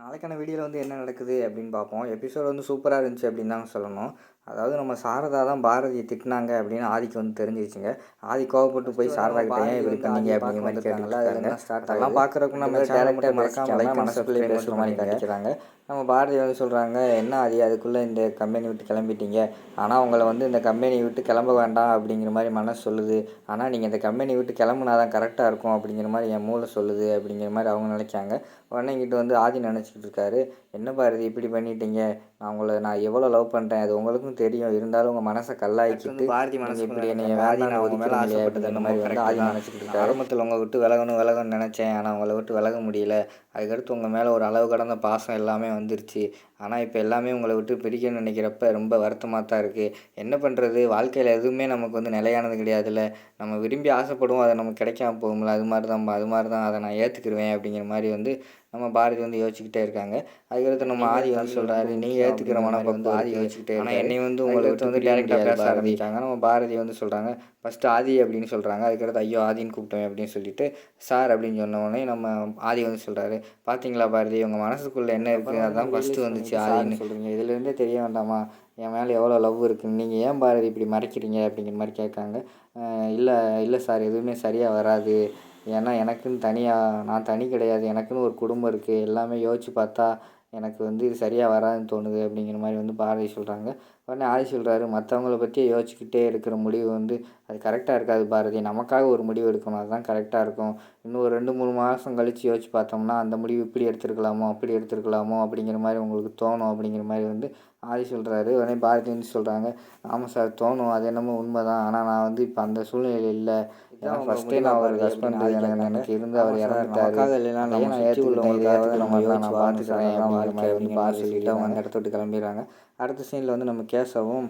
நாளைக்கான வீடியோவில் வந்து என்ன நடக்குது அப்படின்னு பார்ப்போம். எபிசோட் வந்து சூப்பராக இருந்துச்சு அப்படின்னு தான் சொல்லணும். அதாவது நம்ம சாரதா தான் பாரதியை திட்டினாங்க அப்படின்னு ஆதிக்கு வந்து தெரிஞ்சிருச்சுங்க. ஆதி கோவப்பட்டு போய் சாரதா கிட்ட ஏன் இப்படி பண்ணீங்க அப்படிங்கிற மாதிரி ஸ்டார்ட் அதெல்லாம் பார்க்குறதுக்கு நம்ம டேரக்டாக மறக்காம மனசுக்குள்ளே பேசுகிற மாதிரி காட்டிக்கிறாங்க நம்ம பாரதி வந்து சொல்கிறாங்க என்ன ஆதி அதுக்குள்ளே இந்த கம்பெனி விட்டு கிளம்பிட்டீங்க? ஆனால் உங்களை வந்து இந்த கம்பெனி விட்டு கிளம்ப வேண்டாம் அப்படிங்கிற மாதிரி மனசு சொல்லுது. ஆனால் நீங்கள் இந்த கம்பெனி விட்டு கிளம்புனா தான் கரெக்டாக இருக்கும் அப்படிங்கிற மாதிரி என் மூளை சொல்லுது அப்படிங்கிற மாதிரி அவங்க நினைக்காங்க உடனே இங்கிட்ட வந்து ஆதி நினச்சிக்கிட்டு இருக்காரு. என்ன பாரதி இப்படி பண்ணிட்டீங்க? நான் உங்களை நான் எவ்வளோ லவ் பண்ணுறேன் அது உங்களுக்கும் தெரியும். இருந்தாலும் உங்கள் மனசை கல்லாக்கிட்டு பாரதி மனசு இப்படி என்னை வேதி நான் ஒதுக்கி மேலே ஆசைப்பட்டது அந்த மாதிரி வந்து ஆதி நினச்சிக்கிட்டு ஆரம்பத்தில் உங்களை விட்டு விலகணும் விலகணும்னு நினச்சேன். ஆனால் உங்களை விட்டு விலக முடியல. அதுக்கடுத்து உங்கள் மேலே ஒரு அளவு கடந்த பாசம் எல்லாமே வந்துருச்சு. ஆனால் இப்போ எல்லாமே உங்களை விட்டு பிரிக்கணும்னு நினைக்கிறப்ப ரொம்ப வருத்தமாக தான் இருக்குது என்ன பண்ணுறது வாழ்க்கையில் எதுவுமே நமக்கு வந்து நிலையானது கிடையாதுல்ல. நம்ம விரும்பி ஆசைப்படுவோம் அதை நமக்கு கிடைக்காம போகும்ல. அது மாதிரி தான் அது மாதிரி தான் அதை நான் ஏற்றுக்கிருவேன் அப்படிங்கிற மாதிரி வந்து நம்ம பாரதி வந்து யோசிச்சுக்கிட்டே இருக்காங்க. அதுக்கடுத்து நம்ம ஆதி வந்து சொல்கிறாரு நீ ஏற்றுக்கிற மனம் வந்து ஆதி யோசிச்சுக்கிட்டே ஆனால் என்னை வந்து உங்களை விட்டு வந்து டேரெக்டாக பேச ஆரம்பிச்சாங்க. நம்ம பாரதி வந்து சொல்கிறாங்க ஃபஸ்ட்டு ஆதி அப்படின்னு சொல்கிறாங்க அதுக்கடுத்து ஐயோ ஆதின்னு கூப்பிட்டோம் அப்படின்னு சொல்லிட்டு சார் அப்படின்னு சொன்ன உடனே நம்ம ஆதி வந்து சொல்கிறாரு பார்த்தீங்களா பாரதி? உங்கள் மனசுக்குள்ளே என்ன இருக்குது அதான் ஃபஸ்ட்டு வந்துச்சு ஆதின்னு. சொல்கிறீங்க இதுலேருந்தே தெரிய வேண்டாமா? என் மேலே எவ்வளோ லவ் இருக்குது நீங்கள் ஏன் பாரதி இப்படி மறைக்கிறீங்க? அப்படிங்கிற மாதிரி கேட்காங்க. இல்லை இல்லை சார். எதுவுமே சரியாக வராது. ஏன்னா எனக்குன்னு தனியாக நான் தனி கிடையாது. எனக்குன்னு ஒரு குடும்பம் இருக்குது எல்லாமே யோசித்து பார்த்தா எனக்கு வந்து இது சரியாக வராதுன்னு தோணுது அப்படிங்கிற மாதிரி வந்து பாரதி சொல்கிறாங்க உடனே ஆதி சொல்கிறாரு மற்றவங்கள பற்றியே யோசிச்சுக்கிட்டே இருக்கிற முடிவு வந்து அது கரெக்டாக இருக்காது பாரதி. நமக்காக ஒரு முடிவு எடுக்கணும். அதுதான் கரெக்டாக இருக்கும். இன்னும் ஒரு ரெண்டு மூணு மாதம் கழித்து யோசிச்சு பார்த்தோம்னா அந்த முடிவு இப்படி எடுத்துருக்கலாமோ அப்படி எடுத்துருக்கலாமோ அப்படிங்கிற மாதிரி உங்களுக்கு தோணும் அப்படிங்கிற மாதிரி வந்து ஆதி சொல்கிறாரு உடனே பாரதி வந்து சொல்கிறாங்க ஆமாம் சார் தோணும். அது என்னமோ உண்மை தான் ஆனால் நான் வந்து இப்போ அந்த சூழ்நிலையில் இல்லை. ஏன்னா ஃபஸ்ட்டே நான் ஒரு ஹஸ்பண்ட் எனக்கு எனக்கு இருந்து அவர் இறந்துட்டாரு. இல்லைன்னா நான் ஏற்றுக்கொள்ளவங்களுக்காக நம்ம நான் பார்த்துக்கிறேன் வாழ்க்கை அப்படின்னு பார் சொல்லிட்டு அவங்க அந்த இடத்த விட்டு கிளம்பிடுறாங்க. அடுத்த சீனில் வந்து நம்ம கேசவும்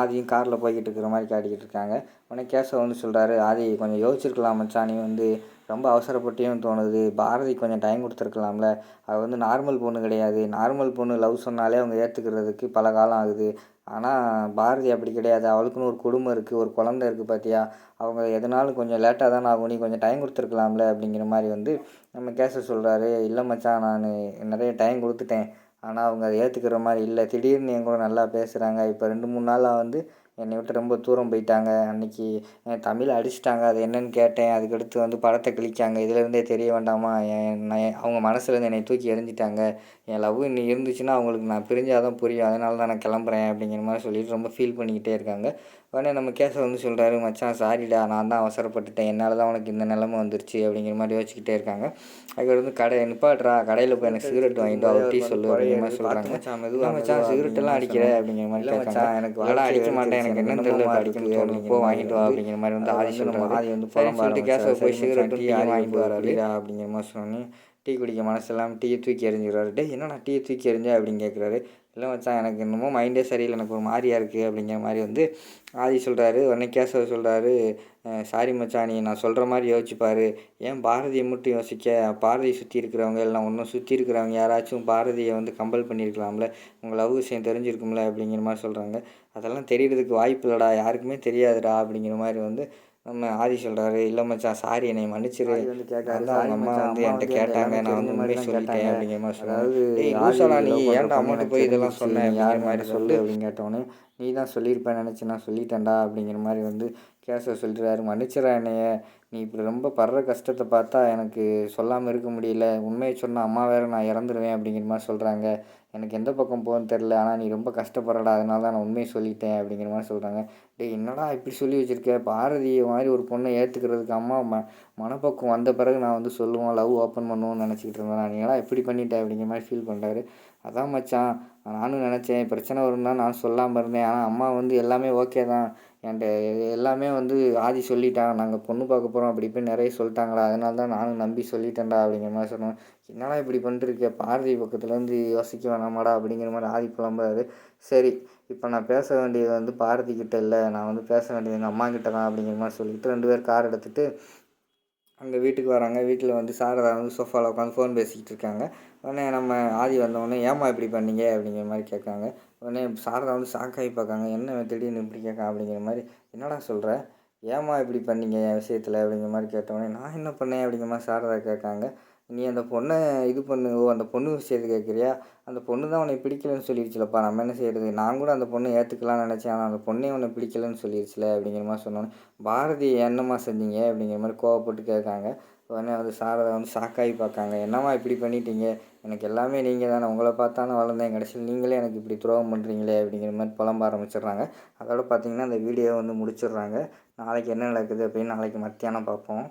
ஆதியும் காரில் போய்கிட்டு இருக்கிற மாதிரி காட்டிக்கிட்டு இருக்காங்க. உடனே கேசவ வந்து சொல்கிறாரு ஆதி கொஞ்சம் யோசிச்சிருக்கலாம் மச்சான். நீ வந்து ரொம்ப அவசரப்பட்டியும் தோணுது. பாரதி கொஞ்சம் டைம் கொடுத்துருக்கலாம்ல. அது வந்து நார்மல் பொண்ணு கிடையாது. நார்மல் பொண்ணு லவ் சொன்னாலே அவங்க ஏற்றுக்கிறதுக்கு பல காலம் ஆகுது. ஆனால் பாரதி அப்படி கிடையாது. அவளுக்குன்னு ஒரு குடும்பம் இருக்குது ஒரு குழந்த இருக்குது பார்த்தியா அவங்க எதனாலும் கொஞ்சம் லேட்டாக தான் ஆகும். நீ கொஞ்சம் டைம் கொடுத்துருக்கலாம்ல. அப்படிங்கிற மாதிரி வந்து நம்ம கேச சொல்கிறாரு இல்லை மச்சான் நான் நிறைய டைம் கொடுத்துட்டேன். ஆனால் அவங்க அதை ஏற்றுக்கிற மாதிரி இல்லை. திடீர்னு என் கூட நல்லா பேசுகிறாங்க இப்போ ரெண்டு மூணு நாளாக வந்து என்னை விட்டு ரொம்ப தூரம் போயிட்டாங்க. அன்றைக்கி தமிழ் அடிச்சிட்டாங்க. அது என்னன்னு கேட்டேன். அதுக்கடுத்து வந்து படத்தை கிழிக்காங்க. இதுலேருந்தே தெரிய வேண்டாமா? என் அவங்க மனசுலேருந்து என்னை தூக்கி எறிஞ்சிட்டாங்க. என் லவ் இன்னும் இருந்துச்சுன்னா அவங்களுக்கு நான் பிரிஞ்சால் தான் புரியும். அதனால தான் நான் கிளம்புறேன் அப்படிங்கிற மாதிரி சொல்லிட்டு ரொம்ப ஃபீல் பண்ணிக்கிட்டே இருக்காங்க. உடனே நம்ம கேச வந்து சொல்கிறாரு மச்சான் சாரிடா நான் தான் அவசரப்பட்டுட்டேன். என்னால் தான் உனக்கு இந்த நிலமை வந்துருச்சு அப்படிங்கிற மாதிரி யோசிச்சுக்கிட்டே இருக்காங்க. அதுக்கு வந்து கடை நிப்பாட்றா கடையில் போய் எனக்கு சிகரெட் வாங்கிட்டு அவர் டீ சொல்லு அப்படிங்கிற மாதிரி சொல்கிறாங்க மச்சான் மெதுவாக மச்சான் சிகரெட் எல்லாம் அடிக்கிற அப்படிங்கிற மாதிரி கேட்காங்க. எனக்கு வாடா அடிக்க மாட்டேன் எனக்கு என்ன தெரியல அடிக்க தோணும் போ வாங்கிட்டு வா அப்படிங்கிற மாதிரி வந்து ஆதி சொல்கிறாங்க ஆதி வந்து சொல்லிட்டு கேஸை போய் சிகரெட் டீ வாங்கிட்டு வராரு அப்படிங்கிற மாதிரி சொன்னோன்னே டீ குடிக்க மனசு இல்லாமல் டீயை தூக்கி எறிஞ்சிடுறாரு டே என்ன நான் டீயை தூக்கி எறிஞ்சா? அப்படின்னு கேட்குறாரு இல்லை வச்சா எனக்கு என்னமோ மைண்டே சரியில்லை. எனக்கு ஒரு மாதிரியாக இருக்குது அப்படிங்கிற மாதிரி வந்து ஆதி சொல்கிறாரு உடனே கேசவ சொல்கிறாரு சாரி மச்சான் நீ நான் சொல்கிற மாதிரி யோசிச்சுப்பாரு ஏன் பாரதியை மட்டும் யோசிக்க? பாரதியை சுற்றி இருக்கிறவங்க எல்லாம் ஒன்றும் சுற்றி இருக்கிறவங்க யாராச்சும் பாரதியை வந்து கம்பல் பண்ணியிருக்கலாம்ல உங்கள் லவ் விஷயம் தெரிஞ்சிருக்கும்ல. அப்படிங்கிற மாதிரி சொல்கிறாங்க அதெல்லாம் தெரியறதுக்கு வாய்ப்பு இல்லைடா. யாருக்குமே தெரியாதுடா. அப்படிங்கிற மாதிரி வந்து நம்ம ஆதி சொல்கிறாரு இல்லை மச்சான் சாரி என்னை மன்னிச்சிரு. வந்து கேட்காரு அவங்க அம்மா வந்து என்கிட்ட கேட்டாங்க நான் வந்து உண்மையை சொல்லிட்டேன் அப்படிங்கிற மாதிரி லூசாடா நீ ஏன்டா அம்மாட்ட போய் இதெல்லாம் சொன்னேன் யார் மாதிரி சொல்லு அப்படின்னு கேட்டோன்னே நீ தான் சொல்லியிருப்பேன் நினச்சி நான் சொல்லிட்டேன்டா அப்படிங்கிற மாதிரி வந்து கேசவ சொல்லிடுறாரு மன்னிச்சிடா என்னைய. நீ இப்படி ரொம்ப படுற கஷ்டத்தை பார்த்தா எனக்கு சொல்லாமல் இருக்க முடியல. உண்மையை சொன்னால் அம்மா வேறு நான் இறந்துருவேன் அப்படிங்கிற மாதிரி சொல்கிறாங்க எனக்கு எந்த பக்கம் போகணும்னு தெரில ஆனால் நீ ரொம்ப கஷ்டப்படுறடா. அதனால தான் நான் உண்மையை சொல்லிட்டேன் அப்படிங்கிற மாதிரி சொல்கிறாங்க டேய் என்னடா இப்படி சொல்லி வச்சுருக்க? பாரதி மாதிரி ஒரு பொண்ணை ஏற்றுக்கிறதுக்கு அம்மா ம மனப்பக்கம் வந்த பிறகு நான் வந்து சொல்லுவோம் லவ் ஓப்பன் பண்ணுவோம்னு நினச்சிக்கிட்டு இருந்தேன் நீங்களாம் எப்படி பண்ணிட்டேன் அப்படிங்கிற மாதிரி ஃபீல் பண்ணுறாரு அதான் மச்சான். நானும் நினச்சேன் பிரச்சனை வரும்னா நான் சொல்லாமல் இருந்தேன். ஆனால் அம்மா வந்து எல்லாமே ஓகே தான். என்கிட்ட uh, எல்லாமே வந்து ஆதி சொல்லிட்டான் நாங்கள் பொண்ணு பார்க்க போகிறோம் அப்படி இப்படி நிறைய சொல்லிட்டாங்களா? அதனால தான் நானும் நம்பி சொல்லிட்டேன்டா அப்படிங்கிற மாதிரி சொன்னோம் என்னடா இப்படி பண்ணிட்டுருக்க பாரதி பக்கத்துலேருந்து யோசிக்க வேணாமாடா அப்படிங்கிற மாதிரி ஆதி புலம்புறாரு. சரி இப்போ நான் பேச வேண்டியது வந்து பாரதி கிட்ட இல்லை. நான் வந்து பேச வேண்டியது எங்கள் அம்மா கிட்ட தான் அப்படிங்கிற மாதிரி சொல்லிட்டு ரெண்டு பேர் கார் எடுத்துகிட்டு அங்கே வீட்டுக்கு வராங்க. வீட்டில் வந்து சாரதா வந்து சோஃபாவில் உட்காந்து ஃபோன் பேசிக்கிட்டு இருக்காங்க. உடனே நம்ம ஆதி வந்தவொடனே ஏமா இப்படி பண்ணீங்க? அப்படிங்கிற மாதிரி கேட்காங்க. உடனே சாரதா வந்து ஷாக்காகி பார்க்காங்க. என்ன திடீர்னு இப்படி கேட்க அப்படிங்கிற மாதிரி என்னடா சொல்கிற ஏம்மா இப்படி பண்ணீங்க என் விஷயத்தில் அப்படிங்கிற மாதிரி கேட்டோடனே நான் என்ன பண்ணேன் அப்படிங்கிற மாதிரி சாரதா கேட்காங்க. நீ அந்த பொண்ணை இது பண்ணு ஓ அந்த பொண்ணு விஷயத்தை கேட்குறியா? அந்த பொண்ணு தான் உன்னை பிடிக்கலன்னு சொல்லிடுச்சுலப்பா நம்ம என்ன செய்கிறது நான் கூட அந்த பொண்ணை ஏற்றுக்கலாம்னு நினச்சேன். ஆனால் அந்த பொண்ணே உன்னை பிடிக்கலன்னு சொல்லிடுச்சுல அப்படிங்கிற மாதிரி சொன்னோன்னே பாரதி என்னம்மா செஞ்சீங்க அப்படிங்கிற மாதிரி கோவப்பட்டு கேட்காங்க. உடனே வந்து சாரதா வந்து ஷாக்காகி பார்க்காங்க. என்னம்மா இப்படி பண்ணிட்டீங்க? எனக்கு எல்லாமே நீங்கள் தானே. உங்களை பார்த்தானே வளர்ந்தேன். கடைசியில் நீங்களே எனக்கு இப்படி துரோகம் பண்ணுறீங்களே அப்படிங்கிற மாதிரி புலம்ப ஆரம்பிச்சிடுறாங்க. அதோட பார்த்தீங்கன்னா அந்த வீடியோ வந்து முடிச்சிடுறாங்க. நாளைக்கு என்ன நடக்குது அப்படின்னு நாளைக்கு மத்தியானம் பார்ப்போம்.